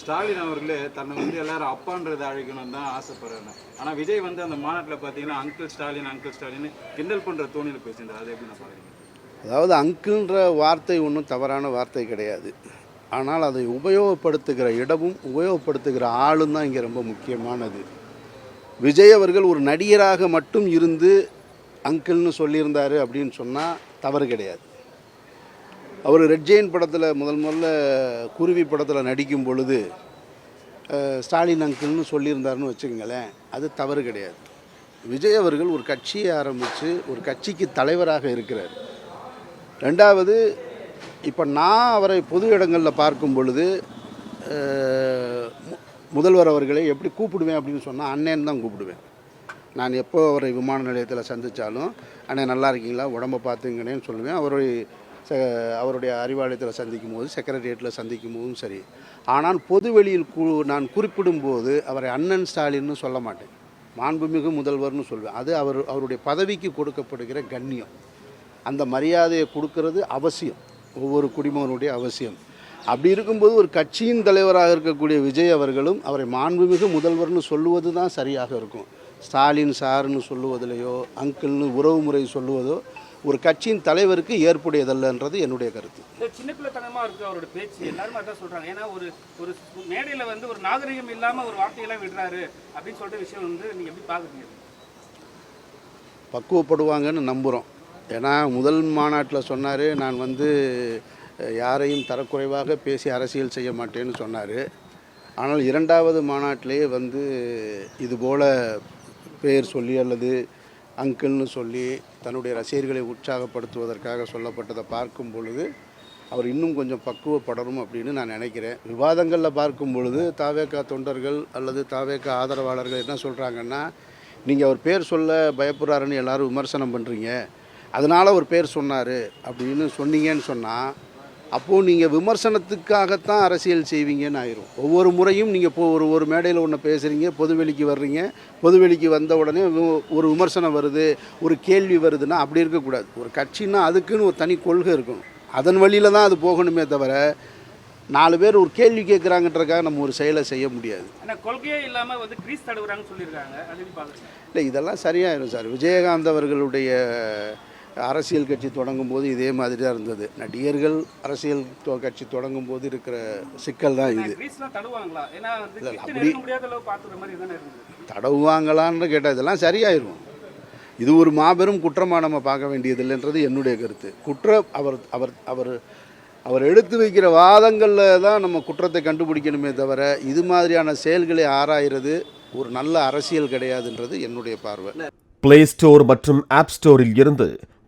ஸ்டாலின் அவர்களே தன்னை வந்து எல்லாரும் அப்பான்றதை அழைக்கணும் தான் ஆசைப்படுறாங்க. ஆனால் விஜய் வந்து அந்த மாநாட்டில் பார்த்தீங்கன்னா அங்கிள் ஸ்டாலின் அங்கிள் ஸ்டாலின் கிண்டல் பண்ணுற தோணியில் பேசியிருந்தார். அது எப்படி நான் பாக்குறீங்க அதாவது அங்குன்ற வார்த்தை ஒன்றும் தவறான வார்த்தை கிடையாது. ஆனால் அதை உபயோகப்படுத்துகிற இடமும் உபயோகப்படுத்துகிற ஆளும் தான் இங்கே ரொம்ப முக்கியமானது. விஜய் அவர்கள் ஒரு நடிகராக மட்டும் இருந்து அங்கிள்னு சொல்லியிருந்தார் அப்படின்னு சொன்னால் தவறு கிடையாது. அவர் ரெட் ஜெயின் படத்தில் முதல் முதல்ல குருவி படத்தில் நடிக்கும் பொழுது ஸ்டாலின் அங்கிள்னு சொல்லியிருந்தாருன்னு வச்சுக்கங்களேன் அது தவறு கிடையாது. விஜய் அவர்கள் ஒரு கட்சியை ஆரம்பித்து ஒரு கட்சிக்கு தலைவராக இருக்கிறார். ரெண்டாவது இப்போ நான் அவரை பொது இடங்களில் பார்க்கும் பொழுது மு- முதல்வர் அவர்களை எப்படி கூப்பிடுவேன் அப்படின்னு சொன்னால் அண்ணேன்னு தான் கூப்பிடுவேன். நான் எப்போ அவரை விமான நிலையத்தில் சந்தித்தாலும் அண்ணே நல்லா இருக்கீங்களா? உடம்பை பார்த்துங்கண்ணேன்னு சொல்லுவேன். அவருடைய அவருடைய அறிவாலயத்தில் சந்திக்கும் போது செக்ரட்டேரியட்டில் சந்திக்கும் போதும் சரி. ஆனால் பொதுவெளியில் கு நான் குறிப்பிடும்போது அவரை அண்ணன் ஸ்டாலின்னு சொல்ல மாட்டேன். மாண்புமிகு முதல்வர்னு சொல்வேன். அது அவர் அவருடைய பதவிக்கு கொடுக்கப்படுகிற கண்ணியம். அந்த மரியாதையை கொடுக்கறது அவசியம். ஒவ்வொரு குடிமகனுடைய அவசியம். அப்படி இருக்கும்போது ஒரு கட்சியின் தலைவராக இருக்கக்கூடிய விஜய் அவர்களும் அவரை மாண்புமிகு முதல்வர்னு சொல்லுவது தான் சரியாக இருக்கும். ஸ்டாலின் சார்னு சொல்லுவதிலையோ அங்கிள்னு உறவு முறை சொல்லுவதோ ஒரு கட்சியின் தலைவருக்கு ஏற்புடையதல்லன்றது என்னுடைய கருத்து. இந்த சின்ன பிள்ளைத்தனமா இருக்கு அவரோட பேச்சு எல்லாரும் அதான் சொல்றாங்க. ஏன்னா ஒரு ஒரு மேடையில வந்து ஒரு நாகரிகம் இல்லாம ஒரு வார்த்தையெல்லாம் விடுறாரு அப்படின்னு சொல்லிட்டு விஷயம் வந்து நீங்க எப்படி பாக்குறீங்க பக்குவப்படுவாங்கன்னு நம்புகிறோம் ஏன்னா முதல் மாநாட்டில் சொன்னார் நான் வந்து யாரையும் தரக்குறைவாக பேசி அரசியல் செய்ய மாட்டேன்னு சொன்னார். ஆனால் இரண்டாவது மாநாட்டிலேயே வந்து இதுபோல் பேர் சொல்லி அல்லது அங்கிள்னு சொல்லி தன்னுடைய ரசிகர்களை உற்சாகப்படுத்துவதற்காக சொல்லப்பட்டதை பார்க்கும் பொழுது அவர் இன்னும் கொஞ்சம் பக்குவப்படணும் அப்படின்னு நான் நினைக்கிறேன். விவாதங்களில் பார்க்கும் பொழுது தாவேக்கா தொண்டர்கள் அல்லது தாவேக்கா ஆதரவாளர்கள் என்ன சொல்கிறாங்கன்னா நீங்கள் அவர் பேர் சொல்ல பயப்படுறாருன்னு எல்லாரும் விமர்சனம் பண்ணுறீங்க அதனால் அவர் பேர் சொன்னார் அப்படின்னு சொன்னீங்கன்னு சொன்னால் அப்போது நீங்கள் விமர்சனத்துக்காகத்தான் அரசியல் செய்வீங்கன்னு ஆயிரும். ஒவ்வொரு முறையும் நீங்கள் இப்போ ஒரு ஒரு மேடையில் ஒன்று பேசுகிறீங்க பொதுவெளிக்கு வர்றீங்க பொதுவெளிக்கு வந்த உடனே ஒரு விமர்சனம் வருது ஒரு கேள்வி வருதுன்னா அப்படி இருக்கக்கூடாது. ஒரு கட்சின்னா அதுக்குன்னு ஒரு தனி கொள்கை இருக்கணும். அதன் வழியில் தான் அது போகணுமே தவிர நாலு பேர் ஒரு கேள்வி கேட்குறாங்கன்றக்காக நம்ம ஒரு செயலை செய்ய முடியாது. கொள்கையே இல்லாம வந்து கிரீஸ் சொல்லியிருக்காங்க. இல்லை இதெல்லாம் சரியாயிரும் சார். விஜயகாந்த் அவர்களுடைய அரசியல் கட்சி தொடங்கும் போது இதே மாதிரி தான் இருந்தது. நடிகர்கள் அரசியல் தொ- கட்சி தொடங்கும் போது இருக்கிற சிக்கல் தான் இது. இல்ல, கிட்ட அப்படி- தடவுவாங்களான்னு கேட்டால் இதெல்லாம் சரியாயிரும். இது ஒரு மாபெரும் குற்றமாக நம்ம பார்க்க வேண்டியதில்லைன்றது என்னுடைய கருத்து. குற்றம் அவர் அவர் அவர் அவர் எடுத்து வைக்கிற வாதங்களில் தான் நம்ம குற்றத்தை கண்டுபிடிக்கணுமே தவிர இது மாதிரியான செயல்களை ஆராயிறது ஒரு நல்ல அரசியல் கிடையாதுன்றது என்னுடைய பார்வை. பிளே ஸ்டோர் மற்றும் ஆப் ஸ்டோரில் இருந்து